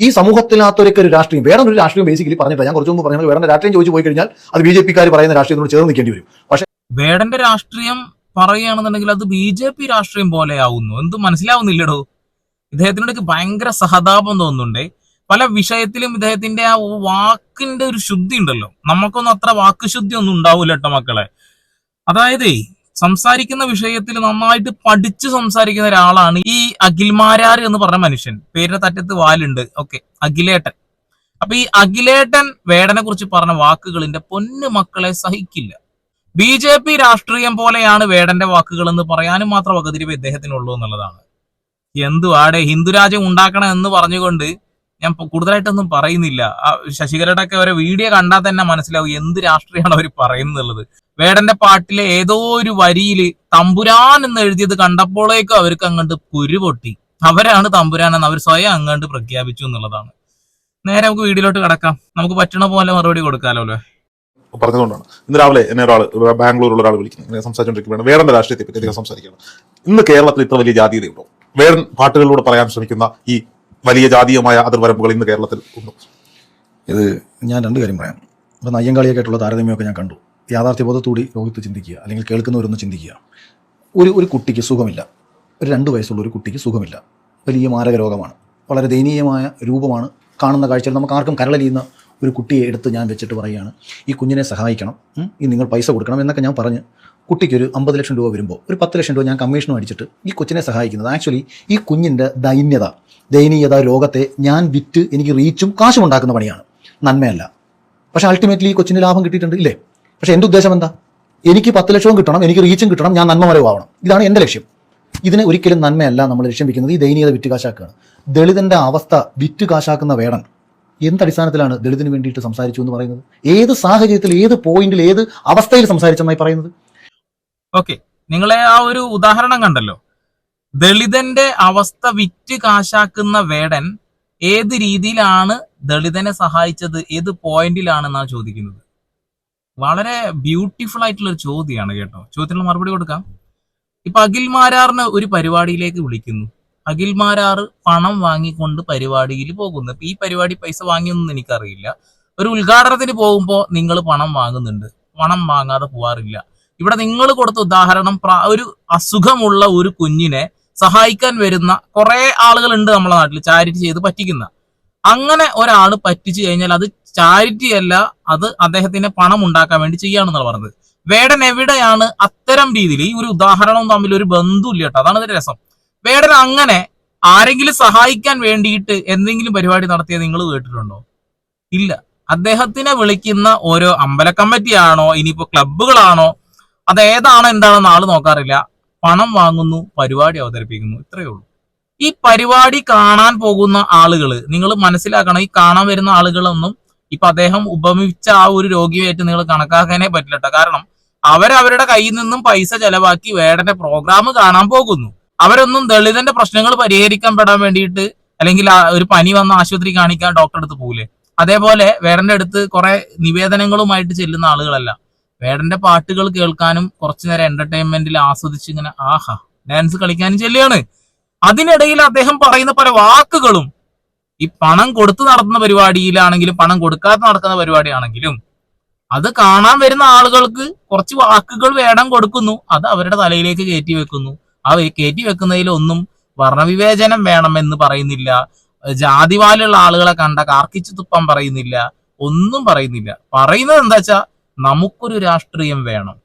ഈ സമൂഹത്തിനകത്തൊരൊക്കെ ഒരു രാഷ്ട്രീയം വേറെ ഒരു രാഷ്ട്രീയം ബേസിക്കലി പറഞ്ഞിട്ട് ഞാൻ കുറച്ച് മുമ്പ് പറഞ്ഞത് വേറെ രാഷ്ട്രീയം ചോദിച്ചു പോയി കഴിഞ്ഞാൽ അത് ബി ജെ പിക്കാർ പറയുന്ന രാഷ്ട്രീയത്തിനോട് ചേർന്ന് നിൽക്കേണ്ടി വരും. പക്ഷേ വേടന്റെ രാഷ്ട്രീയം പറയുകയാണെന്നുണ്ടെങ്കിൽ അത് ബി ജെ പി രാഷ്ട്രീയം പോലെ ആവുന്നു എന്ത് മനസ്സിലാവുന്നില്ലടോ? ഇദ്ദേഹത്തിനോടൊക്കെ ഭയങ്കര സഹതാപം തോന്നുന്നുണ്ടേ. പല വിഷയത്തിലും ഇദ്ദേഹത്തിന്റെ ആ വാക്കിന്റെ ഒരു ശുദ്ധി ഉണ്ടല്ലോ. നമുക്കൊന്നും അത്ര വാക്ക് ശുദ്ധി ഒന്നും ഉണ്ടാവില്ല കേട്ടോ മക്കളെ. അതായത് സംസാരിക്കുന്ന വിഷയത്തിൽ നന്നായിട്ട് പഠിച്ച് സംസാരിക്കുന്ന ഒരാളാണ് ഈ അഖിൽമാരാർ എന്ന് പറഞ്ഞ മനുഷ്യൻ. പേരിന്റെ തറ്റത്ത് വാലുണ്ട്. ഓക്കെ അഖിലേട്ടൻ. അപ്പൊ ഈ അഖിലേട്ടൻ വേടനെ കുറിച്ച് പറഞ്ഞ വാക്കുകളിന്റെ പൊന്നു മക്കളെ സഹിക്കില്ല. ബി ജെ പി രാഷ്ട്രീയം പോലെയാണ് വേടന്റെ വാക്കുകൾ എന്ന് പറയാനും മാത്രം വകതിരിവ് ഇദ്ദേഹത്തിനുള്ളൂ എന്നുള്ളതാണ്. എന്തുവാടെ ഹിന്ദുരാജ്യം ഉണ്ടാക്കണം എന്ന് പറഞ്ഞുകൊണ്ട് ഞാൻ കൂടുതലായിട്ടൊന്നും പറയുന്നില്ല. ശശികലയുടെ ഒക്കെ ഒരു വീഡിയോ കണ്ടാൽ തന്നെ മനസ്സിലാവും എന്ത് രാഷ്ട്രീയമാണ് അവർ പറയുന്നുള്ളത്. വേടന്റെ പാട്ടിലെ ഏതോ ഒരു വരിയിൽ തമ്പുരാൻ എന്ന് എഴുതിയത് കണ്ടപ്പോഴേക്കും അവർക്ക് അങ്ങോട്ട് കുരുപൊട്ടി അവരാണ് തമ്പുരാൻ എന്ന് അവർ സ്വയം അങ്ങോട്ട് പ്രഖ്യാപിച്ചു എന്നുള്ളതാണ്. നേരെ നമുക്ക് വീഡിയോയിലോട്ട് കിടക്കാം. നമുക്ക് പറ്റണ പോലെ മറുപടി കൊടുക്കാമല്ലോ അല്ലേ? പറഞ്ഞതുകൊണ്ടാണ്. ഇന്ന് രാവിലെ എന്നെ ഒരാൾ ബാംഗ്ലൂരിലുള്ള ഒരാൾ വിളിക്കുന്നത് സംസാരിച്ചുകൊണ്ടിരിക്കുകയാണ് വേടന്റെ രാഷ്ട്രീയത്തെ പറ്റി അധികം സംസാരിക്കുകയാണ്. ഇന്ന് കേരളത്തിൽ ഇത്ര വലിയ ജാതീയതയുണ്ടോ? വേറെ പാട്ടുകളിലൂടെ പറയാൻ ശ്രമിക്കുന്ന ഈ വലിയ ജാതീയമായ അതിർവരമ്പുകൾ ഇന്ന് കേരളത്തിൽ ഉണ്ട്? ഇത് ഞാൻ രണ്ട് കാര്യം പറയാം. ഇപ്പം നയ്യങ്കാളിയൊക്കെയായിട്ടുള്ള താരതമ്യമൊക്കെ ഞാൻ കണ്ടു. യാഥാർത്ഥ്യബോധത്തോടി രോഗത്ത് ചിന്തിക്കുക അല്ലെങ്കിൽ കേൾക്കുന്നവരൊന്ന് ചിന്തിക്കുക. ഒരു ഒരു കുട്ടിക്ക് സുഖമില്ല. ഒരു രണ്ട് വയസ്സുള്ള ഒരു കുട്ടിക്ക് സുഖമില്ല. വലിയ മാരക രോഗമാണ്. വളരെ ദയനീയമായ രൂപമാണ്. കാണുന്ന കാഴ്ചയിൽ നമുക്ക് ആർക്കും കരളലിയുന്ന ഒരു കുട്ടിയെ എടുത്ത് ഞാൻ വെച്ചിട്ട് പറയുകയാണ് ഈ കുഞ്ഞിനെ സഹായിക്കണം. ഈ നിങ്ങൾ പൈസ കൊടുക്കണം എന്നൊക്കെ ഞാൻ പറഞ്ഞ് കുട്ടിക്ക് ഒരു അമ്പത് ലക്ഷം രൂപ വരുമ്പോൾ ഒരു പത്ത് ലക്ഷം രൂപ ഞാൻ കമ്മീഷനും അടിച്ചിട്ട് ഈ കൊച്ചിനെ സഹായിക്കുന്നത്. ആക്ച്വലി ഈ കുഞ്ഞിന്റെ ദൈന്യത ദയനീയത രോഗത്തെ ഞാൻ വിറ്റ് എനിക്ക് റീച്ചും കാശും ഉണ്ടാക്കുന്ന പണിയാണ്. നന്മയല്ല. പക്ഷേ അൾട്ടിമേറ്റ്ലി ഈ കൊച്ചിന് ലാഭം കിട്ടിയിട്ടുണ്ട് ഇല്ലേ? പക്ഷേ എന്റെ ഉദ്ദേശം എന്താ? എനിക്ക് പത്ത് ലക്ഷവും കിട്ടണം എനിക്ക് റീച്ചും കിട്ടണം ഞാൻ നന്മമരവും ഇതാണ് എന്റെ ലക്ഷ്യം. ഇതിനെ ഒരിക്കലും നന്മയല്ല നമ്മൾ ലക്ഷ്യം വെക്കുന്നത് ഈ ദയനീയത വിറ്റ് കാശാക്കുകയാണ് ദളിതന്റെ അവസ്ഥ വിറ്റ് കാശാക്കുന്ന വേടൻ എന്തടിസ്ഥാനത്തിലാണ് ദളിതിന് വേണ്ടിയിട്ട് സംസാരിച്ചു എന്ന് പറയുന്നത്? ഏത് സാഹചര്യത്തിൽ ഏത് പോയിന്റിൽ ഏത് അവസ്ഥയിൽ സംസാരിച്ചെന്നായി പറയുന്നത്? ഓക്കെ നിങ്ങളെ ആ ഒരു ഉദാഹരണം കണ്ടല്ലോ. ദളിതന്റെ അവസ്ഥ വിറ്റ് കാശാക്കുന്ന വേടൻ ഏത് രീതിയിലാണ് ദളിതനെ സഹായിച്ചത്? ഏത് പോയിന്റിലാണെന്നാണ് ചോദിക്കുന്നത്. വളരെ ബ്യൂട്ടിഫുൾ ആയിട്ടുള്ള ഒരു ചോദ്യമാണ് കേട്ടോ. ചോദ്യത്തിനുള്ള മറുപടി കൊടുക്കാം. ഇപ്പൊ അഖിൽ ഒരു പരിപാടിയിലേക്ക് വിളിക്കുന്നു. അഖിൽ മാരാർ പണം വാങ്ങിക്കൊണ്ട് പരിപാടിയിൽ പോകുന്നു. ഈ പരിപാടി പൈസ വാങ്ങിയൊന്നും എനിക്കറിയില്ല. ഒരു ഉദ്ഘാടനത്തിന് പോകുമ്പോൾ നിങ്ങൾ പണം വാങ്ങുന്നുണ്ട്. പണം വാങ്ങാതെ പോവാറില്ല. ഇവിടെ നിങ്ങൾ കൊടുത്ത ഉദാഹരണം ഒരു അസുഖമുള്ള ഒരു കുഞ്ഞിനെ സഹായിക്കാൻ വരുന്ന കുറെ ആളുകളുണ്ട് നമ്മുടെ നാട്ടിൽ ചാരിറ്റി ചെയ്ത് പറ്റിക്കുന്ന. അങ്ങനെ ഒരാൾ പറ്റിച്ചു കഴിഞ്ഞാൽ അത് ചാരിറ്റി അല്ല അത് അദ്ദേഹത്തിന് പണം ഉണ്ടാക്കാൻ വേണ്ടി ചെയ്യാണെന്നാണ് പറഞ്ഞത്. വേടൻ എവിടെയാണ് അത്തരം രീതിയിൽ ഈ ഒരു ഉദാഹരണവും തമ്മിൽ ഒരു ബന്ധമില്ല കേട്ടോ അതാണ് ഇതിന്റെ രസം. വേടൻ അങ്ങനെ ആരെങ്കിലും സഹായിക്കാൻ വേണ്ടിയിട്ട് എന്തെങ്കിലും പരിപാടി നടത്തിയത് നിങ്ങൾ കേട്ടിട്ടുണ്ടോ? ഇല്ല. അദ്ദേഹത്തിനെ വിളിക്കുന്ന ഓരോ അമ്പല കമ്മിറ്റിയാണോ ഇനിയിപ്പോ ക്ലബ്ബുകളാണോ അത് ഏതാണ് എന്താണെന്ന് ആൾ നോക്കാറില്ല. പണം വാങ്ങുന്നു പരിപാടി അവതരിപ്പിക്കുന്നു ഇത്രയേ ഉള്ളൂ. ഈ പരിപാടി കാണാൻ പോകുന്ന ആളുകൾ നിങ്ങൾ മനസ്സിലാക്കണം ഈ കാണാൻ വരുന്ന ആളുകളൊന്നും ഇപ്പൊ അദ്ദേഹം ഉപമിച്ച ആ ഒരു രോഗിയായിട്ട് നിങ്ങൾ കണക്കാക്കാനേ പറ്റില്ല കാരണം അവരവരുടെ കയ്യിൽ നിന്നും പൈസ ചെലവാക്കി വേടന്റെ പ്രോഗ്രാം കാണാൻ പോകുന്നു. അവരൊന്നും ദളിതന്റെ പ്രശ്നങ്ങൾ പരിഹരിക്കാൻ പെടാൻ വേണ്ടിയിട്ട് അല്ലെങ്കിൽ ഒരു പനി വന്ന ആശുപത്രി കാണിക്കാൻ ഡോക്ടറെ അടുത്ത് പോകില്ലേ അതേപോലെ വേടന്റെ അടുത്ത് കുറെ നിവേദനങ്ങളുമായിട്ട് ചെല്ലുന്ന ആളുകളല്ല. വേടന്റെ പാട്ടുകൾ കേൾക്കാനും കുറച്ചു നേരം എന്റർടൈൻമെന്റിൽ ആസ്വദിച്ച് ഇങ്ങനെ ആഹാ ഡാൻസ് കളിക്കാനും ചെല്ലുകയാണ്. അതിനിടയിൽ അദ്ദേഹം പറയുന്ന പല വാക്കുകളും ഈ പണം കൊടുത്തു നടത്തുന്ന പരിപാടിയിലാണെങ്കിലും പണം കൊടുക്കാതെ നടക്കുന്ന പരിപാടിയാണെങ്കിലും അത് കാണാൻ വരുന്ന ആളുകൾക്ക് കുറച്ച് വാക്കുകൾ വേടം കൊടുക്കുന്നു അത് അവരുടെ തലയിലേക്ക് കയറ്റി വെക്കുന്നു. ആ കയറ്റി വെക്കുന്നതിൽ ഒന്നും വർണവിവേചനം വേണമെന്ന് പറയുന്നില്ല. ജാതിവാലുള്ള ആളുകളെ കണ്ട കാർക്കിച്ചു തുപ്പാൻ പറയുന്നില്ല. ഒന്നും പറയുന്നില്ല. പറയുന്നത് എന്താ വെച്ചാ നമുക്കൊരു രാഷ്ട്രീയം വേണം.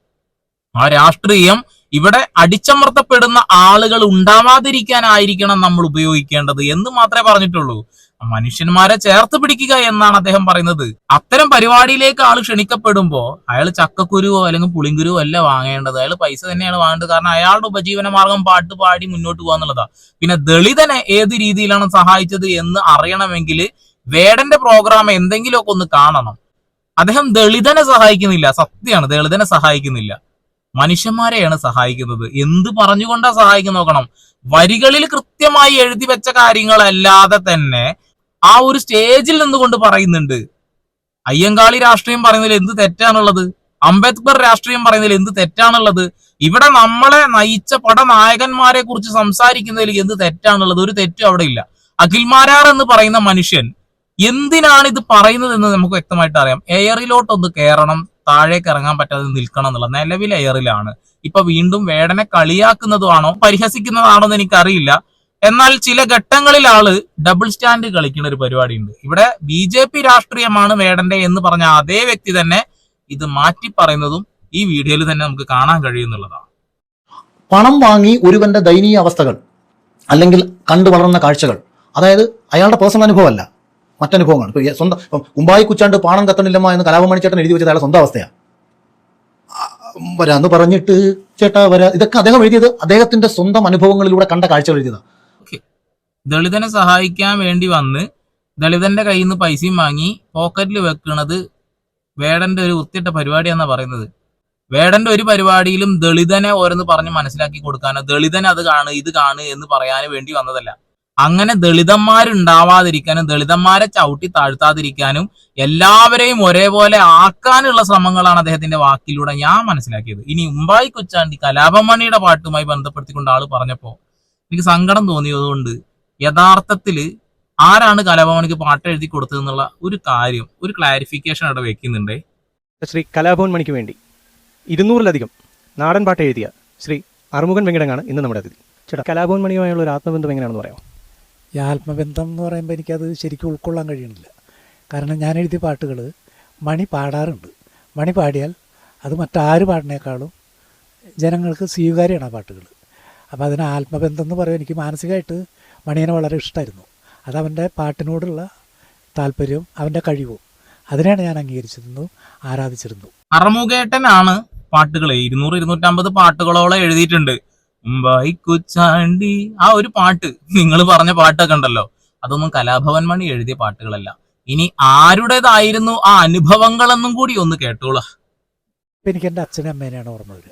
ആ രാഷ്ട്രീയം ഇവിടെ അടിച്ചമർത്തപ്പെടുന്ന ആളുകൾ ഉണ്ടാവാതിരിക്കാനായിരിക്കണം നമ്മൾ ഉപയോഗിക്കേണ്ടത് എന്ന് മാത്രമേ പറഞ്ഞിട്ടുള്ളൂ. മനുഷ്യന്മാരെ ചേർത്ത് പിടിക്കുക എന്നാണ് അദ്ദേഹം പറയുന്നത്. അത്തരം പരിപാടിയിലേക്ക് ആൾ ക്ഷണിക്കപ്പെടുമ്പോൾ അയാൾ ചക്കക്കുരുവോ അല്ലെങ്കിൽ പുളിങ്കുരുവോ അല്ല വാങ്ങേണ്ടത്. അയാൾ പൈസ തന്നെയാണ് വാങ്ങേണ്ടത്. കാരണം അയാളുടെ ഉപജീവന മാർഗം പാട്ട് പാടി മുന്നോട്ട് പോകാന്നുള്ളതാ പിന്നെ ദളിതനെ ഏത് രീതിയിലാണ് സഹായിച്ചത് എന്ന് അറിയണമെങ്കിൽ വേടന്റെ പ്രോഗ്രാം എന്തെങ്കിലുമൊക്കെ ഒന്ന് കാണണം. അദ്ദേഹം ദളിതനെ സഹായിക്കുന്നില്ല. സത്യമാണ് ദളിതനെ സഹായിക്കുന്നില്ല. മനുഷ്യന്മാരെയാണ് സഹായിക്കുന്നത്. എന്ത് പറഞ്ഞുകൊണ്ടാ സഹായിക്കുന്ന നോക്കണം? വരികളിൽ കൃത്യമായി എഴുതി വെച്ച കാര്യങ്ങളല്ലാതെ തന്നെ ആ ഒരു സ്റ്റേജിൽ നിന്നുകൊണ്ട് പറയുന്നുണ്ട്. അയ്യങ്കാളി രാഷ്ട്രീയം പറയുന്നതിൽ എന്ത് തെറ്റാണുള്ളത്? അംബേദ്കർ രാഷ്ട്രീയം പറയുന്നതിൽ എന്ത് തെറ്റാണുള്ളത്? ഇവിടെ നമ്മളെ നയിച്ച പടനായകന്മാരെ കുറിച്ച് സംസാരിക്കുന്നതിൽ എന്ത് തെറ്റാണുള്ളത്? ഒരു തെറ്റും അവിടെ ഇല്ല. അഖിൽമാരാർ എന്ന് പറയുന്ന മനുഷ്യൻ എന്തിനാണ് ഇത് പറയുന്നത് എന്ന് നമുക്ക് വ്യക്തമായിട്ട് അറിയാം. എയറിലോട്ട് ഒന്ന് കയറണം താഴേക്ക് ഇറങ്ങാൻ പറ്റാതെ നിൽക്കണം എന്നുള്ള നിലവിൽ എയറിലാണ്. ഇപ്പൊ വീണ്ടും വേടനെ കളിയാക്കുന്നതാണോ പരിഹസിക്കുന്നതാണോ എന്ന് എനിക്കറിയില്ല. എന്നാൽ ചില ഘട്ടങ്ങളിൽ ആൾ ഡബിൾ സ്റ്റാൻഡ് കളിക്കുന്ന ഒരു പരിപാടി ഉണ്ട് ഇവിടെ ബി ജെ പി രാഷ്ട്രീയമാണ് വേടന്റെ എന്ന് പറഞ്ഞ അതേ വ്യക്തി തന്നെ ഇത് മാറ്റി പറയുന്നതും ഈ വീഡിയോയിൽ തന്നെ നമുക്ക് കാണാൻ കഴിയുന്നുള്ളതാണ് പണം വാങ്ങി ഒരുവന്റെ ദയനീയ അവസ്ഥകൾ അല്ലെങ്കിൽ കണ്ടു വളർന്ന കാഴ്ചകൾ അതായത് അയാളുടെ പേഴ്സണൽ അനുഭവമല്ല മറ്റനുഭവമാണ് ഇപ്പോൾ സ്വന്തം കുമ്പായി കുച്ചാണ്ട് പാണം കത്തണില്ലമ്മ എന്ന് കലാപമണി ചേട്ടൻ എഴുതി വെച്ചത് അയാളുടെ സ്വന്തം അവസ്ഥയാണ് വരാന്ന് പറഞ്ഞിട്ട് ചേട്ടാ വരാ. ഇതൊക്കെ അദ്ദേഹം എഴുതിയത് അദ്ദേഹത്തിന്റെ സ്വന്തം അനുഭവങ്ങളിലൂടെ കണ്ട കാഴ്ചകൾ എഴുതിയതാണ് ദളിതനെ സഹായിക്കാൻ വേണ്ടി വന്ന് ദളിതന്റെ കയ്യിൽ നിന്ന് പൈസയും വാങ്ങി പോക്കറ്റിൽ വെക്കുന്നത് വേടന്റെ ഒരു വൃത്തിയിട്ട പരിപാടിയാന്നാ പറയുന്നത്. വേടന്റെ ഒരു പരിപാടിയിലും ദളിതനെ ഓരോന്ന് പറഞ്ഞ് മനസ്സിലാക്കി കൊടുക്കാനോ ദളിതനെ അത് കാണ് ഇത് കാണ് എന്ന് പറയാൻ വേണ്ടി വന്നതല്ല. അങ്ങനെ ദളിതന്മാരുണ്ടാവാതിരിക്കാനും ദളിതന്മാരെ ചവിട്ടി താഴ്ത്താതിരിക്കാനും എല്ലാവരെയും ഒരേപോലെ ആക്കാനുള്ള ശ്രമങ്ങളാണ് അദ്ദേഹത്തിന്റെ വാക്കിലൂടെ ഞാൻ മനസ്സിലാക്കിയത്. ഇനി ഉമ്പായി കൊച്ചാണ്ടി കലാപമണിയുടെ പാട്ടുമായി ബന്ധപ്പെടുത്തിക്കൊണ്ട് ആൾ പറഞ്ഞപ്പോ എനിക്ക് സങ്കടം തോന്നിയതുകൊണ്ട് യഥാർത്ഥത്തിൽ ആരാണ് കലാഭവനിക്ക് പാട്ട് എഴുതി കൊടുത്തതെന്നുള്ള ഒരു കാര്യം ഒരു ക്ലാരിഫിക്കേഷൻ അവിടെ വെക്കുന്നുണ്ട്. ശ്രീ കലാഭവൻ മണിക്ക് വേണ്ടി ഇരുന്നൂറിലധികം നാടൻ പാട്ട് എഴുതിയ ശ്രീ അറുമുഖൻ വെങ്കിടങ്ങാണ് ഇന്ന് നമ്മുടെ അതിഥി. ചേട്ടാ കലാഭവൻ മണിയുമായുള്ള ഒരു ആത്മബന്ധം എങ്ങനെയാണെന്ന് പറയാമോ? ഈ ആത്മബന്ധം എന്ന് പറയുമ്പോൾ എനിക്കത് ശരിക്കും ഉൾക്കൊള്ളാൻ കഴിയണില്ല. കാരണം ഞാൻ എഴുതിയ പാട്ടുകൾ മണി പാടാറുണ്ട്. മണി പാടിയാൽ അത് മറ്റാര് പാടിനേക്കാളും ജനങ്ങൾക്ക് സ്വീകാര്യമാണ് ആ പാട്ടുകൾ അപ്പോൾ അതിന് ആത്മബന്ധം എന്ന് പറയുമ്പോൾ എനിക്ക് മാനസികമായിട്ട് മണിയനെ വളരെ ഇഷ്ടമായിരുന്നു അതവന്റെ പാട്ടിനോടുള്ള താല്പര്യവും അവന്റെ കഴിവും അതിനെയാണ് ഞാൻ അംഗീകരിച്ചിരുന്നു ആരാധിച്ചിരുന്നു. അറമുകേട്ടനാണ് പാട്ടുകൾ ഇരുന്നൂറ് ഇരുന്നൂറ്റമ്പത് പാട്ടുകളോളം എഴുതിയിട്ടുണ്ട്. മുംബൈ കുച്ചാണ്ടി ആ ഒരു പാട്ട് നിങ്ങൾ പറഞ്ഞ പാട്ടൊക്കെ ഉണ്ടല്ലോ. അതൊന്നും കലാഭവൻ മണി എഴുതിയ പാട്ടുകളല്ല. ഇനി ആരുടേതായിരുന്നു ആ അനുഭവങ്ങളെന്നും കൂടി ഒന്ന് കേട്ടോളാ. എനിക്ക് എന്റെ അച്ഛനും അമ്മേനെയാണ് ഓർമ്മ വരിക.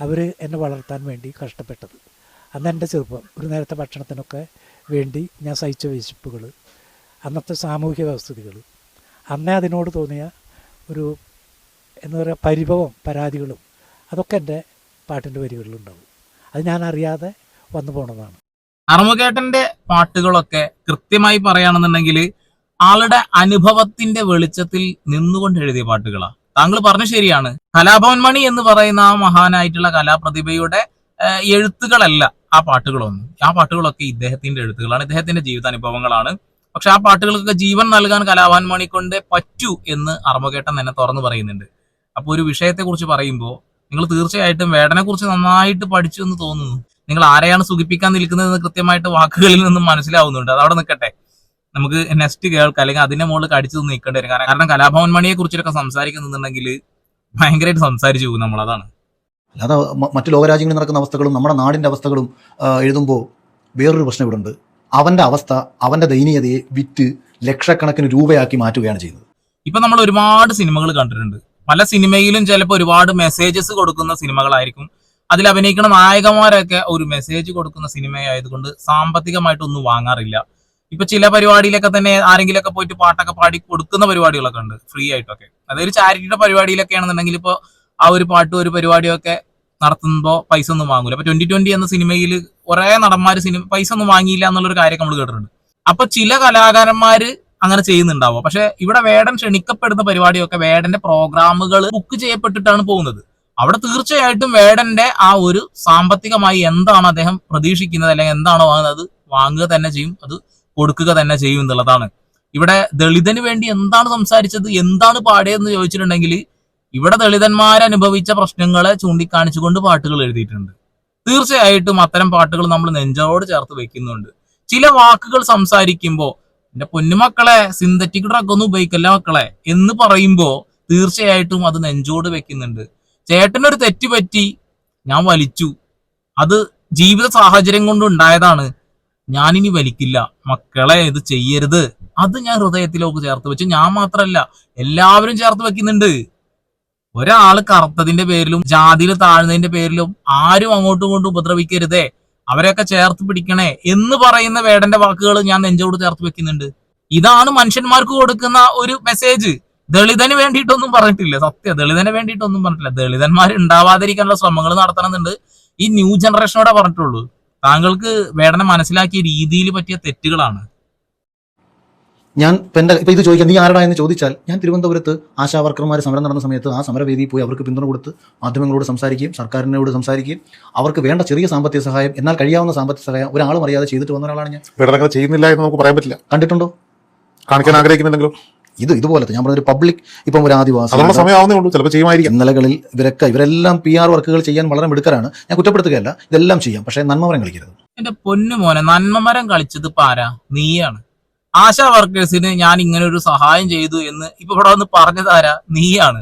അവർ എന്നെ വളർത്താൻ വേണ്ടി കഷ്ടപ്പെട്ടത്. അന്ന് എന്റെ ചെറുപ്പം ഒരു നേരത്തെ ഭക്ഷണത്തിനൊക്കെ വേണ്ടി ഞാൻ സഹിച്ച വിശപ്പുകൾ അന്നത്തെ സാമൂഹിക വ്യവസ്ഥിതികൾ അന്നേ അതിനോട് തോന്നിയ ഒരു എന്താ പറയുക പരിഭവം പരാതികളും അതൊക്കെ എന്റെ പാട്ടിന്റെ വരികളിലുണ്ടാവും. അത് ഞാൻ അറിയാതെ വന്നു പോണതാണ്. അറമുകേട്ടന്റെ പാട്ടുകളൊക്കെ കൃത്യമായി പറയുകയാണെന്നുണ്ടെങ്കിൽ ആളുടെ അനുഭവത്തിന്റെ വെളിച്ചത്തിൽ നിന്നുകൊണ്ട് എഴുതിയ പാട്ടുകളാ. താങ്കൾ പറഞ്ഞു ശരിയാണ്. കലാഭവൻ മണി എന്ന് പറയുന്ന ആ മഹാനായിട്ടുള്ള കലാപ്രതിഭയുടെ എഴുത്തുകളല്ല ആ പാട്ടുകളൊന്നും. ആ പാട്ടുകളൊക്കെ ഇദ്ദേഹത്തിന്റെ എഴുത്തുകളാണ്. ഇദ്ദേഹത്തിന്റെ ജീവിതാനുഭവങ്ങളാണ്. പക്ഷെ ആ പാട്ടുകൾക്കൊക്കെ ജീവൻ നൽകാൻ കലാഭവൻ മണി കൊണ്ട് പറ്റൂ എന്ന് അറമുകേട്ടൻ തന്നെ തുറന്നു പറയുന്നുണ്ട്. അപ്പൊ ഒരു വിഷയത്തെ കുറിച്ച് പറയുമ്പോൾ നിങ്ങൾ തീർച്ചയായിട്ടും വേടനെ കുറിച്ച് നന്നായിട്ട് പഠിച്ചു എന്ന് തോന്നുന്നു. നിങ്ങൾ ആരെയാണ് സുഖിപ്പിക്കാൻ നിൽക്കുന്നതെന്ന് കൃത്യമായിട്ട് വാക്കുകളിൽ നിന്നും മനസ്സിലാവുന്നുണ്ട്. അത് അവിടെ നിൽക്കട്ടെ. നമുക്ക് നെക്സ്റ്റ് കേൾക്കാം അല്ലെങ്കിൽ അതിന്റെ മുകളിൽ കടിച്ചു നിൽക്കേണ്ടി വരും. കാരണം കാരണം കലാഭവൻ മണിയെ കുറിച്ചൊക്കെ സംസാരിക്കുന്നുണ്ടെങ്കിൽ ഭയങ്കരമായിട്ട് സംസാരിച്ചു പോകും നമ്മൾ. അതാണ്. അല്ലാതെ മറ്റു ലോകരാജ്യങ്ങളിൽ നടക്കുന്ന അവസ്ഥകളും നമ്മുടെ നാടിന്റെ അവസ്ഥകളും എഴുതുമ്പോൾ വേറൊരു പ്രശ്നം ഇവിടെ ഉണ്ട്. അവന്റെ അവസ്ഥ അവന്റെ ദയനീയതയെ വിറ്റ് ലക്ഷക്കണക്കിന് രൂപയാക്കി മാറ്റുകയാണ് ചെയ്യുന്നത്. ഇപ്പൊ നമ്മൾ ഒരുപാട് സിനിമകൾ കണ്ടിട്ടുണ്ട്. പല സിനിമയിലും ചിലപ്പോൾ ഒരുപാട് മെസ്സേജസ് കൊടുക്കുന്ന സിനിമകളായിരിക്കും. അതിൽ അഭിനയിക്കുന്ന നായകന്മാരൊക്കെ ഒരു മെസ്സേജ് കൊടുക്കുന്ന സിനിമയായതുകൊണ്ട് സാമ്പത്തികമായിട്ടൊന്നും വാങ്ങാറില്ല. ഇപ്പൊ ചില പരിപാടിയിലൊക്കെ തന്നെ ആരെങ്കിലുമൊക്കെ പോയിട്ട് പാട്ടൊക്കെ പാടി കൊടുക്കുന്ന പരിപാടികളൊക്കെ ഉണ്ട് ഫ്രീ ആയിട്ടൊക്കെ. അതായത് ചാരിറ്റിയുടെ പരിപാടിയിലൊക്കെ ആണെന്നുണ്ടെങ്കിൽ ഇപ്പോൾ ആ ഒരു പാട്ടും ഒരു പരിപാടിയൊക്കെ നടത്തുമ്പോൾ പൈസ ഒന്നും വാങ്ങൂല. അപ്പൊ ട്വന്റി ട്വന്റി എന്ന സിനിമയിൽ കുറെ നടന്മാർ സിനിമ പൈസ ഒന്നും വാങ്ങിയില്ല എന്നുള്ളൊരു കാര്യം നമ്മൾ കേട്ടിട്ടുണ്ട്. അപ്പൊ ചില കലാകാരന്മാര് അങ്ങനെ ചെയ്യുന്നുണ്ടാവുക. പക്ഷെ ഇവിടെ വേടൻ ക്ഷണിക്കപ്പെടുന്ന പരിപാടിയൊക്കെ വേടന്റെ പ്രോഗ്രാമുകൾ ബുക്ക് ചെയ്യപ്പെട്ടിട്ടാണ് പോകുന്നത്. അവിടെ തീർച്ചയായിട്ടും വേടന്റെ ആ ഒരു സാമ്പത്തികമായി എന്താണ് അദ്ദേഹം പ്രതീക്ഷിക്കുന്നത് അല്ലെങ്കിൽ എന്താണോ വാങ്ങുന്നത് വാങ്ങുക തന്നെ ചെയ്യും അത് കൊടുക്കുക തന്നെ ചെയ്യും എന്നുള്ളതാണ്. ഇവിടെ ദളിതന് വേണ്ടി എന്താണ് സംസാരിച്ചത് എന്താണ് പാടിയതെന്ന് ചോദിച്ചിട്ടുണ്ടെങ്കിൽ ഇവിടെ ദളിതന്മാരനുഭവിച്ച പ്രശ്നങ്ങളെ ചൂണ്ടിക്കാണിച്ചുകൊണ്ട് പാട്ടുകൾ എഴുതിയിട്ടുണ്ട്. തീർച്ചയായിട്ടും അത്തരം പാട്ടുകൾ നമ്മൾ നെഞ്ചോട് ചേർത്ത് വെക്കുന്നുണ്ട്. ചില വാക്കുകൾ സംസാരിക്കുമ്പോൾ എന്റെ പൊന്നുമക്കളെ സിന്തറ്റിക് ഡ്രഗ് ഒന്നും ഉപയോഗിക്കല്ല മക്കളെ. എന്ന് പറയുമ്പോ തീർച്ചയായിട്ടും അത് നെഞ്ചോട് വെക്കുന്നുണ്ട്. ചേട്ടനൊരു തെറ്റ് പറ്റി ഞാൻ വലിച്ചു. അത് ജീവിത സാഹചര്യം കൊണ്ട് ഉണ്ടായതാണ്. ഞാനിനി വലിക്കില്ല. മക്കളെ ഇത് ചെയ്യരുത്. അത് ഞാൻ ഹൃദയത്തിലേക്ക് ചേർത്ത് വെച്ചു. ഞാൻ മാത്രല്ല എല്ലാവരും ചേർത്ത് വെക്കുന്നുണ്ട്. ഒരാൾ കറുത്തതിന്റെ പേരിലും ജാതിയിൽ താഴ്ന്നതിന്റെ പേരിലും ആരും അങ്ങോട്ടും ഇങ്ങോട്ടും ഉപദ്രവിക്കരുതേ. അവരെയൊക്കെ ചേർത്ത് പിടിക്കണേ എന്ന് പറയുന്ന വേടന്റെ വാക്കുകൾ ഞാൻ നെഞ്ചോട് ചേർത്ത് വെക്കുന്നുണ്ട്. ഇതാണ് മനുഷ്യന്മാർക്ക് കൊടുക്കുന്ന ഒരു മെസ്സേജ് ദളിതന് വേണ്ടിയിട്ടൊന്നും പറഞ്ഞിട്ടില്ല. സത്യം ദളിതന് വേണ്ടിയിട്ടൊന്നും പറഞ്ഞിട്ടില്ല. ദളിതന്മാർ ഉണ്ടാവാതിരിക്കാനുള്ള ശ്രമങ്ങൾ നടത്തണമെന്നുണ്ട് ഈ ന്യൂ ജനറേഷനോടെ പറഞ്ഞിട്ടുള്ളൂ. താങ്കൾക്ക് വേടനെ മനസ്സിലാക്കിയ രീതിയിൽ പറ്റിയ തെറ്റുകളാണ്. ഞാൻ ഇപ്പം എന്റെ ഇപ്പം ഇത് ചോദിക്കാം നീ ആരടാ എന്ന് ചോദിച്ചാൽ ഞാൻ തിരുവനന്തപുരത്ത് ആശാവർക്കർമാർ സമരം നടന്ന സമയത്ത് ആ സമരവേദിയിൽ പോയി അവർക്ക് പിന്തുണ കൊടുത്ത് മാധ്യമങ്ങളോട് സംസാരിക്കുകയും സർക്കാരിനോട് സംസാരിക്കുകയും അവർക്ക് വേണ്ട ചെറിയ സാമ്പത്തിക സഹായം എന്നാൽ കഴിയാവുന്ന സാമ്പത്തിക സഹായം ഒരാളും അറിയാതെ ചെയ്തിട്ട് വന്ന ഒരാളാണ് ഞാൻ. വേറെ അങ്ങനെ ചെയ്യുന്നില്ല എന്ന് നമുക്ക് പറയാൻ പറ്റില്ല. കണ്ടിട്ടുണ്ടോ? കാണിക്കാൻ ആഗ്രഹിക്കുന്നുണ്ടെങ്കിലും? ഇത് ഇതുപോലത്തെ ഞാൻ പറഞ്ഞൊരു പബ്ലിക് ഇപ്പം ഒരു ആദിവാസി അതുള്ള സമയമാവുന്നേ ഉള്ളൂ ചിലപ്പോൾ ചെയ്യുമായിരിക്കും. ഇന്നലകളിൽ ഇവരൊക്കെ ഇവരെല്ലാം പി ആർ വർക്കുകൾ ചെയ്യാൻ വളരെ മിടുക്കരാണ്. ഞാൻ കുറ്റപ്പെടുത്തുകയല്ല ഇതെല്ലാം ചെയ്യാം പക്ഷേ നന്മമരം കളിക്കരുത്. എന്റെ പൊന്നു മോനെ നന്മമരം കളിച്ചത് പാരാ നീയാണ്. ആശാ വർക്കേഴ്സിന് ഞാൻ ഇങ്ങനെ ഒരു സഹായം ചെയ്തു എന്ന് ഇപ്പൊ ഇവിടെ വന്ന് പറഞ്ഞത് ആരാ? നീയാണ്.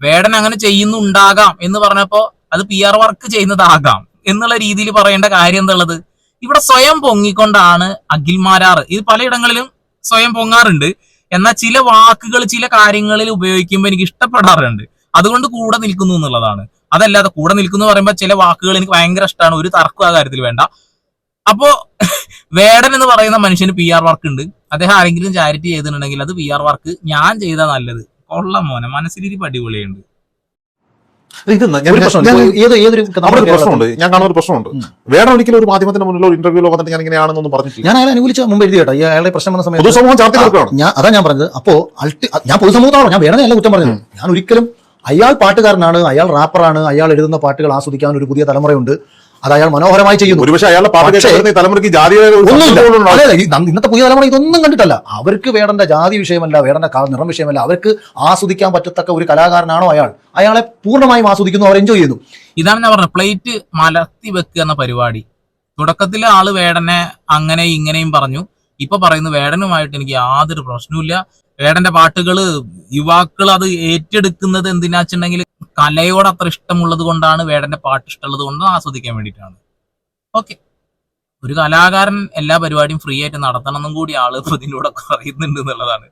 വേടൻ അങ്ങനെ ചെയ്യുന്നുണ്ടാകാം എന്ന് പറഞ്ഞപ്പോ അത് പി ആർ വർക്ക് ചെയ്യുന്നതാകാം എന്നുള്ള രീതിയിൽ പറയേണ്ട കാര്യം എന്തുള്ളത്? ഇവിടെ സ്വയം പൊങ്ങിക്കൊണ്ടാണ് അഖിൽമാരാർ ഇത് പലയിടങ്ങളിലും സ്വയം പൊങ്ങാറുണ്ട്. എന്നാൽ ചില വാക്കുകൾ ചില കാര്യങ്ങളിൽ ഉപയോഗിക്കുമ്പോൾ എനിക്ക് ഇഷ്ടപ്പെടാറുണ്ട്. അതുകൊണ്ട് കൂടെ നിൽക്കുന്നു എന്നുള്ളതാണ്. അതല്ലാതെ കൂടെ നിൽക്കുന്നു പറയുമ്പോൾ ചില വാക്കുകൾ എനിക്ക് ഭയങ്കര ഇഷ്ടമാണ് ഒരു തർക്കം ആ കാര്യത്തിൽ വേണ്ട. അപ്പോ വേടൻ എന്ന് പറയുന്ന മനുഷ്യന് പി ആർ വർക്ക് ഉണ്ട്. അദ്ദേഹം ആരെങ്കിലും ചാരിറ്റി ചെയ്തിട്ടുണ്ടെങ്കിൽ അത് പി ആർ വർക്ക് ഞാൻ ചെയ്താൽ നല്ലത്. കൊള്ള മോനെ. മനസ്സിലിരിപ്പ് അടിപൊളിയുണ്ട് ഒരു ഒരു പ്രശ്നമുണ്ട്. ഞാൻ കാണുന്ന ഒരു പ്രശ്നമുണ്ട്. വേണം ഒരിക്കലും ഒരു മാധ്യമത്തിന്റെ മുന്നിലോ ഇന്റർവ്യൂലോ വന്നിട്ട് ഞാൻ ഇങ്ങനെയാണെന്നൊന്നും പറഞ്ഞിട്ടില്ല. ഞാൻ അയാളെ അനുകൂലിച്ച മുമ്പ് എഴുതി കേട്ടോ. അയാളെ അയാളുടെ പ്രശ്നം വന്ന സമയത്ത് പൊതുസമൂഹം ചർച്ച കൊടുക്കുകയാണ്. ഞാൻ അതാ ഞാൻ പറഞ്ഞത്. അപ്പോ അൾട്ടി ഞാൻ പൊതുസമൂഹത്താണോ ഞാൻ വേണമെന്നല്ല കുറ്റം പറഞ്ഞത്. ഞാൻ ഒരിക്കലും അയാൾ പാട്ടുകാരനാണ് അയാൾ റാപ്പറാണ് അയാൾ എഴുതുന്ന പാട്ടുകൾ ആസ്വദിക്കാൻ ഒരു പുതിയ തലമുറയുണ്ട്. അത് അയാൾ മനോഹരമായി ചെയ്യുന്നു. ഒരുപക്ഷെ അയാളുടെ തലമുറയ്ക്ക് ഒന്നുമില്ല. ഇന്നത്തെ പുതിയ തലമുറ ഇതൊന്നും കണ്ടിട്ടല്ല. അവർക്ക് വേണ്ട ജാതി വിഷയമല്ല വേണ്ട നിറം വിഷയമല്ല. അവർക്ക് ആസ്വദിക്കാൻ പറ്റത്തക്ക ഒരു കലാകാരനാണോ അയാൾ? അയാളെ പൂർണമായും ആസ്വദിക്കുന്നു അവർ എൻജോയ് ചെയ്യുന്നു. ഇതാണ് ഞാൻ പറഞ്ഞത്. പ്ലേറ്റ് മലർത്തി വെക്കുക എന്ന പരിപാടി. തുടക്കത്തിൽ ആൾ വേടനെ അങ്ങനെ ഇങ്ങനെയും പറഞ്ഞു. ഇപ്പൊ പറയുന്നു വേടനുമായിട്ട് എനിക്ക് യാതൊരു പ്രശ്നവുമില്ല. വേടന്റെ പാട്ടുകൾ യുവാക്കൾ അത് ഏറ്റെടുക്കുന്നത് എന്തിനാച്ചുണ്ടെങ്കിൽ കലയോട് അത്ര ഇഷ്ടമുള്ളത് കൊണ്ടാണ് വേടന്റെ പാട്ട് ഇഷ്ടമുള്ളത് കൊണ്ട് ആസ്വദിക്കാൻ വേണ്ടിയിട്ടാണ്. ഓക്കെ ഒരു കലാകാരൻ എല്ലാ പരിപാടിയും ഫ്രീ ആയിട്ട് നടത്തണം എന്നും കൂടി ആൾ ഇപ്പൊ ഇതിലൂടെ പറയുന്നുണ്ട് എന്നുള്ളതാണ്.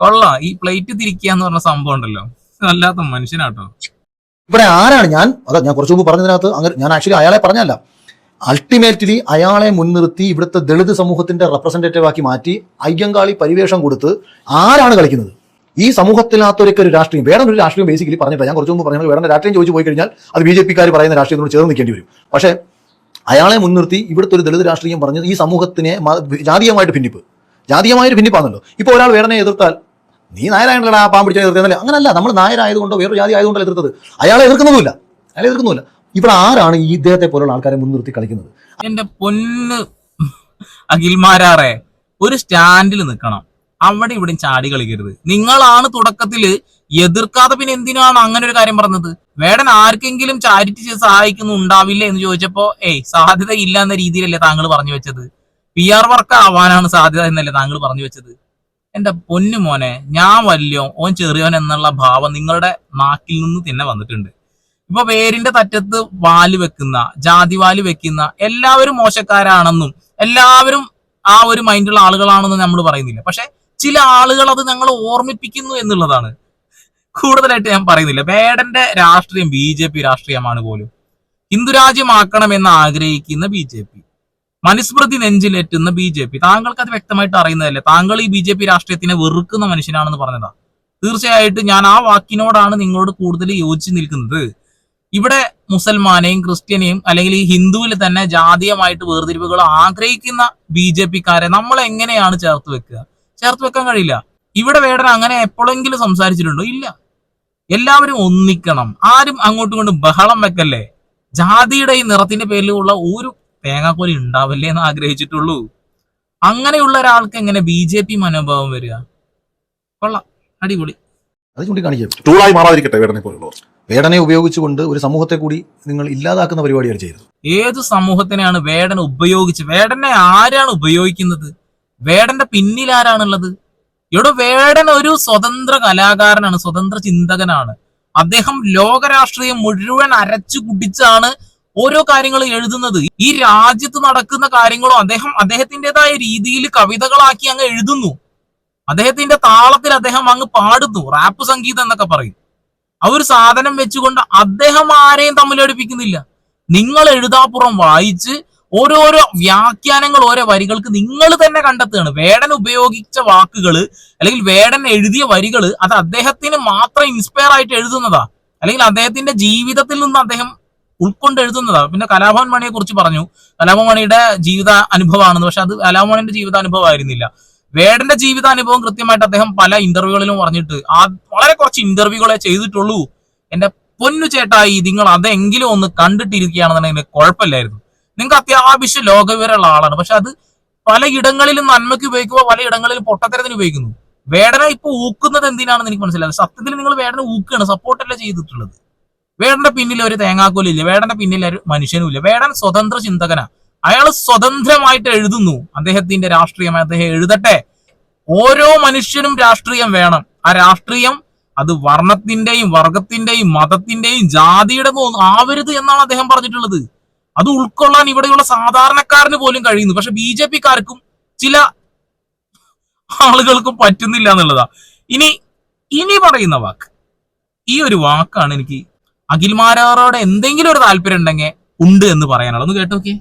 കൊള്ളാം. ഈ പ്ലേറ്റ് തിരിക്കുക എന്ന് പറഞ്ഞ സംഭവം ഉണ്ടല്ലോ. അല്ലാത്ത മനുഷ്യനാട്ടോ. ഇവിടെ ആരാണ് ഞാൻ? അതാ ഞാൻ കുറച്ചു മുമ്പ് പറഞ്ഞതിനകത്ത് അങ്ങനെ ഞാൻ ആക്ച്വലി അയാളെ പറഞ്ഞല്ല അൾട്ടിമേറ്റ്ലി അയാളെ മുൻനിർത്തി ഇവിടുത്തെ ദളിത് സമൂഹത്തിന്റെ റെപ്രസെന്റേറ്റീവ് ആക്കി മാറ്റി അയ്യങ്കാളി പരിവേഷം കൊടുത്ത് ആരാണ് കളിക്കുന്നത്? ഈ സമൂഹത്തിനകത്തൊരൊക്കെ ഒരു രാഷ്ട്രീയം വേറെ ഒരു രാഷ്ട്രീയം ബേസിക്കലി പറഞ്ഞിട്ട് ഞാൻ കുറച്ചു മുമ്പ് പറഞ്ഞത് വേറെ രാഷ്ട്രീയം ചോദിച്ചു പോയി കഴിഞ്ഞാൽ അത് ബി ജെ പിക്കാർ പറയുന്ന രാഷ്ട്രീയത്തിനോട് ചേർന്ന് നിൽക്കേണ്ടി വരും. പക്ഷേ അയാളെ മുൻനിർത്തി ഇവിടുത്തെ ഒരു ദളിത് രാഷ്ട്രീയം പറഞ്ഞ് ഈ സമൂഹത്തിനെ ജാതീയമായിട്ട് ഭിന്നിപ്പ്. ജാതീയമായൊരു ഭിന്നിപ്പാണല്ലോ. ഇപ്പോൾ ഒരാൾ വേറെ എതിർത്താൽ നീ നായരായണല്ലടാ ആ പാമ്പ് പിടിച്ച എതിർത്തതല്ലേ അങ്ങനല്ല നമ്മൾ നായരായതുകൊണ്ടോ വേറൊരു ജാതി ആയതുകൊണ്ടല്ല എതിർത്തത്? അയാളെ എതിർക്കുന്നതുമില്ല അയാളെ എതിർക്കുന്നില്ല ഇവിടെ ആരാണ് ഈ ഇദ്ദേഹത്തെ പോലുള്ള ആൾക്കാരെ മുൻനിർത്തി കളിക്കുന്നത്? എന്റെ പൊന്ന് അഖിൽമാരാറെ ഒരു സ്റ്റാൻഡിൽ നിൽക്കണം. അവിടെ ഇവിടെയും ചാടി കളിക്കരുത്. നിങ്ങളാണ് തുടക്കത്തിൽ എതിർക്കാതെ പിന്നെ എന്തിനാണ് അങ്ങനെ ഒരു കാര്യം പറഞ്ഞത്? വേടൻ ആർക്കെങ്കിലും ചാരിറ്റി ചെയ്ത് സഹായിക്കുന്നുണ്ടാവില്ല എന്ന് ചോദിച്ചപ്പോ ഏയ് സാധ്യത ഇല്ല എന്ന രീതിയിലല്ലേ താങ്കൾ പറഞ്ഞു വെച്ചത്. പി ആർ വർക്ക് ആവാനാണ് സാധ്യത എന്നല്ലേ താങ്കൾ പറഞ്ഞു വെച്ചത്? എന്റെ പൊന്നു മോനെ ഞാൻ വല്യോ ഓൻ ചെറിയോൻ എന്നുള്ള ഭാവം നിങ്ങളുടെ നാക്കിൽ നിന്ന് തന്നെ വന്നിട്ടുണ്ട്. ഇപ്പൊ പേരിന്റെ തറ്റത്ത് വാൽ വെക്കുന്ന ജാതി വാൽ വെക്കുന്ന എല്ലാവരും മോശക്കാരാണെന്നും എല്ലാവരും ആ ഒരു മൈൻഡുള്ള ആളുകളാണെന്നും നമ്മൾ പറയുന്നില്ല. പക്ഷെ ചില ആളുകൾ അത് ഞങ്ങൾ ഓർമ്മിപ്പിക്കുന്നു എന്നുള്ളതാണ്. കൂടുതലായിട്ട് ഞാൻ പറയുന്നില്ല. വേടന്റെ രാഷ്ട്രീയം ബി ജെ പി രാഷ്ട്രീയമാണ് പോലും. ഹിന്ദുരാജ്യമാക്കണമെന്ന് ആഗ്രഹിക്കുന്ന ബി ജെ പി. മനുസ്മൃതി നെഞ്ചിലേറ്റുന്ന ബി ജെ പി. താങ്കൾക്ക് അത് വ്യക്തമായിട്ട് അറിയുന്നതല്ലേ? താങ്കൾ ഈ ബി ജെ പി രാഷ്ട്രീയത്തിനെ വെറുക്കുന്ന മനുഷ്യനാണെന്ന് പറഞ്ഞതാ. തീർച്ചയായിട്ടും ഞാൻ ആ വാക്കിനോടാണ് നിങ്ങളോട് കൂടുതൽ യോജിച്ച് നിൽക്കുന്നത്. ഇവിടെ മുസൽമാനെയും ക്രിസ്ത്യനെയും അല്ലെങ്കിൽ ഈ ഹിന്ദുവിൽ തന്നെ ജാതീയമായിട്ട് വേർതിരിവുകൾ ആഗ്രഹിക്കുന്ന ബി ജെ പിക്കാരെ നമ്മൾ എങ്ങനെയാണ് ചേർത്ത് വെക്കുക? ചേർത്ത് വെക്കാൻ കഴിയില്ല. ഇവിടെ വേടന അങ്ങനെ എപ്പോഴെങ്കിലും സംസാരിച്ചിട്ടുണ്ടോ? ഇല്ല. എല്ലാവരും ഒന്നിക്കണം. ആരും അങ്ങോട്ടും ഇങ്ങോട്ടും ബഹളം വെക്കല്ലേ? ജാതിയുടെ ഈ നിറത്തിന്റെ പേരിലുള്ള ഒരു തേങ്ങാക്കോലി ഉണ്ടാവില്ലേ എന്ന് ആഗ്രഹിച്ചിട്ടുള്ളൂ. അങ്ങനെയുള്ള ഒരാൾക്ക് എങ്ങനെ ബി ജെ പി മനോഭാവം വരിക? കൊള്ളാം. അടിപൊളി. അത് ചൂണ്ടിക്കാണിക്കും ടൂളായി മാറാതിരിക്കട്ടെ വേടനെ പോലുള്ളവർ. വേടനെ ഉപയോഗിച്ചുകൊണ്ട് ഒരു സമൂഹത്തെ കൂടി നിങ്ങൾ ഇല്ലാതാക്കുന്ന പരിപാടിയാണ് ചെയ്തത് ഏത് സമൂഹത്തിനെയാണ് വേടൻ ഉപയോഗിച്ച് വേടനെ ആരാണ് ഉപയോഗിക്കുന്നത്? വേടന്റെ പിന്നിൽ ആരാണുള്ളത് ഇവിടെ വേടൻ ഒരു സ്വതന്ത്ര കലാകാരനാണ് സ്വതന്ത്ര ചിന്തകനാണ്. അദ്ദേഹം ലോകരാഷ്ട്രീയം മുഴുവൻ അരച്ചു കുടിച്ചാണ് ഓരോ കാര്യങ്ങൾ എഴുതുന്നത്. ഈ രാജ്യത്ത് നടക്കുന്ന കാര്യങ്ങളും അദ്ദേഹം അദ്ദേഹത്തിന്റെതായ രീതിയിൽ കവിതകളാക്കി അങ്ങ് എഴുതുന്നു. അദ്ദേഹത്തിന്റെ താളത്തിൽ അദ്ദേഹം അങ്ങ് പാടുന്നു റാപ്പ് സംഗീതം എന്നൊക്കെ പറയും. ആ ഒരു സാധനം വെച്ചുകൊണ്ട് അദ്ദേഹം ആരെയും തമ്മിലടിപ്പിക്കുന്നില്ല നിങ്ങൾ എഴുതാപ്പുറം വായിച്ച് ഓരോരോ വ്യാഖ്യാനങ്ങൾ ഓരോ വരികൾക്ക് നിങ്ങൾ തന്നെ കണ്ടെത്തുകയാണ്. വേടൻ ഉപയോഗിച്ച വാക്കുകൾ അല്ലെങ്കിൽ വേടൻ എഴുതിയ വരികൾ അത് അദ്ദേഹത്തിന് മാത്രം ഇൻസ്പയർ ആയിട്ട് എഴുതുന്നതാ. അല്ലെങ്കിൽ അദ്ദേഹത്തിന്റെ ജീവിതത്തിൽ നിന്ന് അദ്ദേഹം ഉൾക്കൊണ്ട് എഴുതുന്നതാ. പിന്നെ കലാഭവൻ മണിയെ കുറിച്ച് പറഞ്ഞു. കലാഭവൻ മണിയുടെ ജീവിത അനുഭവമാണെന്ന്. പക്ഷെ അത് മണിയുടെ ജീവിത അനുഭവമായിരുന്നില്ല വേടന്റെ ജീവിതാനുഭവം കൃത്യമായിട്ട് അദ്ദേഹം പല ഇന്റർവ്യൂകളിലും പറഞ്ഞിട്ട് ആ വളരെ കുറച്ച് ഇന്റർവ്യൂകളെ ചെയ്തിട്ടുള്ളൂ. എന്റെ പൊന്നു ചേട്ടായി നിങ്ങൾ അതെങ്കിലും ഒന്ന് കണ്ടിട്ടിരിക്കുകയാണെന്നുണ്ടെങ്കിൽ കുഴപ്പമില്ലായിരുന്നു. നിങ്ങൾക്ക് അത്യാവശ്യം ലോകവിവരമുള്ള ആളാണ്. പക്ഷെ അത് പലയിടങ്ങളിലും നന്മയ്ക്ക് ഉപയോഗിക്കുമ്പോൾ പലയിടങ്ങളിലും പൊട്ടത്തരത്തിന് ഉപയോഗിക്കുന്നു. വേടനെ ഇപ്പൊ ഊക്കുന്നത് എന്തിനാണെന്ന് എനിക്ക് മനസ്സിലായത് സത്യത്തിൽ നിങ്ങൾ വേടനെ ഊക്കുകയാണ്. സപ്പോർട്ടല്ല ചെയ്തിട്ടുള്ളത്. വേടന്റെ പിന്നിൽ ഒരു തേങ്ങാക്കോലില്ല. വേടന്റെ പിന്നിൽ ഒരു മനുഷ്യനുമില്ല. വേടൻ സ്വതന്ത്ര ചിന്തകനാ. അയാൾ സ്വതന്ത്രമായിട്ട് എഴുതുന്നു. അദ്ദേഹത്തിന്റെ രാഷ്ട്രീയം അദ്ദേഹം എഴുതട്ടെ. ഓരോ മനുഷ്യനും രാഷ്ട്രീയം വേണം. ആ രാഷ്ട്രീയം അത് വർണത്തിന്റെയും വർഗത്തിന്റെയും മതത്തിന്റെയും ജാതിയുടെ ആവരുത് എന്നാണ് അദ്ദേഹം പറഞ്ഞിട്ടുള്ളത്. അത് ഉൾക്കൊള്ളാൻ ഇവിടെയുള്ള സാധാരണക്കാരന് പോലും കഴിയുന്നു. പക്ഷെ ബി ജെ പിക്കാർക്കും ചില ആളുകൾക്കും പറ്റുന്നില്ല എന്നുള്ളതാ. ഇനി ഇനി പറയുന്ന വാക്ക്. ഈ ഒരു വാക്കാണ് എനിക്ക് അഖിൽമാരോട് എന്തെങ്കിലും ഒരു താല്പര്യം ഉണ്ടെങ്കിൽ ഉണ്ട് എന്ന് പറയാനുള്ളത്. ഒന്ന് കേട്ടു നോക്കിയേ.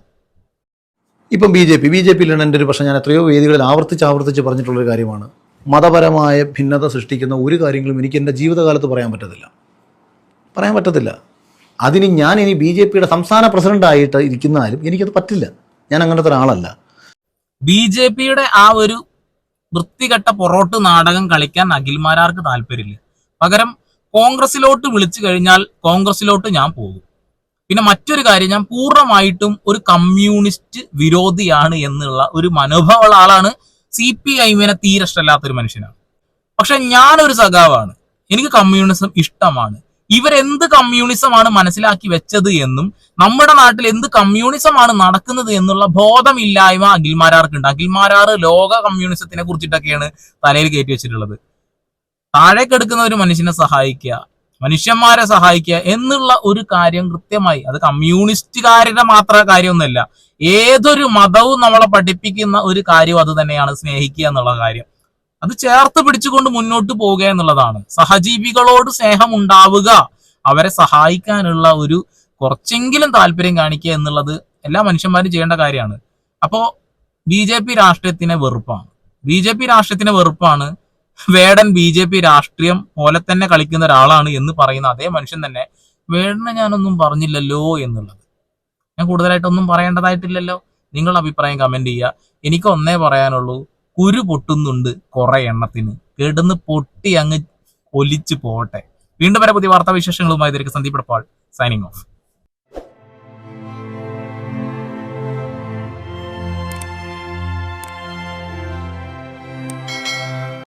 ഇപ്പം B J P B J പിയിലാണ് എന്റെ ഒരു പ്രശ്നം ഞാൻ എത്രയോ വേദികളിൽ ആവർത്തിച്ച് ആവർത്തിച്ച് പറഞ്ഞിട്ടുള്ളൊരു കാര്യമാണ്. മതപരമായ ഭിന്നത സൃഷ്ടിക്കുന്ന ഒരു കാര്യങ്ങളും എനിക്ക് എന്റെ ജീവിതകാലത്ത് പറയാൻ പറ്റത്തില്ല. പറയാൻ പറ്റത്തില്ല. അതിന് ഞാൻ ഇനി ബി ജെ പിയുടെ സംസ്ഥാന പ്രസിഡന്റായിട്ട് ഇരിക്കുന്നാലും എനിക്കത് പറ്റില്ല. ഞാൻ അങ്ങനത്തെ ഒരാളല്ല. ബി ജെ പിയുടെ ആ ഒരു വൃത്തികെട്ട പൊറോട്ട് നാടകം കളിക്കാൻ അഖിൽമാരാർക്ക് താല്പര്യമില്ല. പകരം കോൺഗ്രസിലോട്ട് വിളിച്ചു കഴിഞ്ഞാൽ കോൺഗ്രസിലോട്ട് ഞാൻ പോകും. പിന്നെ മറ്റൊരു കാര്യം ഞാൻ പൂർണമായിട്ടും ഒരു കമ്മ്യൂണിസ്റ്റ് വിരോധിയാണ് എന്നുള്ള ഒരു മനോഭാവമുള്ള ആളാണ് സി പി ഐമിനെ തീരെ ഇഷ്ടമല്ലാത്തൊരു മനുഷ്യനാണ്. പക്ഷെ ഞാനൊരു സഖാവാണ്. എനിക്ക് കമ്മ്യൂണിസം ഇഷ്ടമാണ്. ഇവരെന്ത് കമ്മ്യൂണിസമാണ് മനസ്സിലാക്കി വെച്ചത് എന്നും നമ്മുടെ നാട്ടിൽ എന്ത് കമ്മ്യൂണിസമാണ് നടക്കുന്നത് എന്നുള്ള ബോധമില്ലായ്മ അഖിൽമാരാർക്കുണ്ട്. അഖിൽമാരാർ ലോക കമ്മ്യൂണിസത്തിനെ കുറിച്ചിട്ടൊക്കെയാണ് തലയിൽ കയറ്റി വെച്ചിട്ടുള്ളത്. താഴേക്കെടുക്കുന്ന ഒരു മനുഷ്യനെ സഹായിക്കുക മനുഷ്യന്മാരെ സഹായിക്കുക എന്നുള്ള ഒരു കാര്യം കൃത്യമായി അത് കമ്മ്യൂണിസ്റ്റുകാരുടെ മാത്ര കാര്യമൊന്നുമല്ല. ഏതൊരു മതവും നമ്മളെ പഠിപ്പിക്കുന്ന ഒരു കാര്യം അത് തന്നെയാണ് സ്നേഹിക്കുക എന്നുള്ള കാര്യം. അത് ചേർത്ത് പിടിച്ചുകൊണ്ട് മുന്നോട്ട് പോവുക എന്നുള്ളതാണ്. സഹജീവികളോട് സ്നേഹം ഉണ്ടാവുക അവരെ സഹായിക്കാനുള്ള ഒരു കുറച്ചെങ്കിലും താല്പര്യം കാണിക്കുക എന്നുള്ളത് എല്ലാ മനുഷ്യന്മാരും ചെയ്യേണ്ട കാര്യമാണ്. അപ്പോ ബി ജെ പി രാഷ്ട്രീയത്തിനെ വെറുപ്പാണ്. ബി ജെ പി രാഷ്ട്രീയത്തിനെ വെറുപ്പാണ്. വേടൻ ബി ജെ പി രാഷ്ട്രീയം പോലെ തന്നെ കളിക്കുന്ന ഒരാളാണ് എന്ന് പറയുന്ന അതേ മനുഷ്യൻ തന്നെ വേടനെ ഞാനൊന്നും പറഞ്ഞില്ലല്ലോ എന്നുള്ളത്. ഞാൻ കൂടുതലായിട്ടൊന്നും പറയേണ്ടതായിട്ടില്ലല്ലോ. നിങ്ങളുടെ അഭിപ്രായം കമന്റ് ചെയ്യുക. എനിക്ക് ഒന്നേ പറയാനുള്ളൂ. കുരു പൊട്ടുന്നുണ്ട് കുറെ എണ്ണത്തിന്. കിടന്ന് പൊട്ടി അങ്ങ് ഒലിച്ചു പോകട്ടെ. വീണ്ടും വരെ പുതിയ വാർത്താ വിശേഷങ്ങളുമായി ഇതിലേക്ക് സന്ദീപ് പാൾ സൈനിങ് ഓഫ്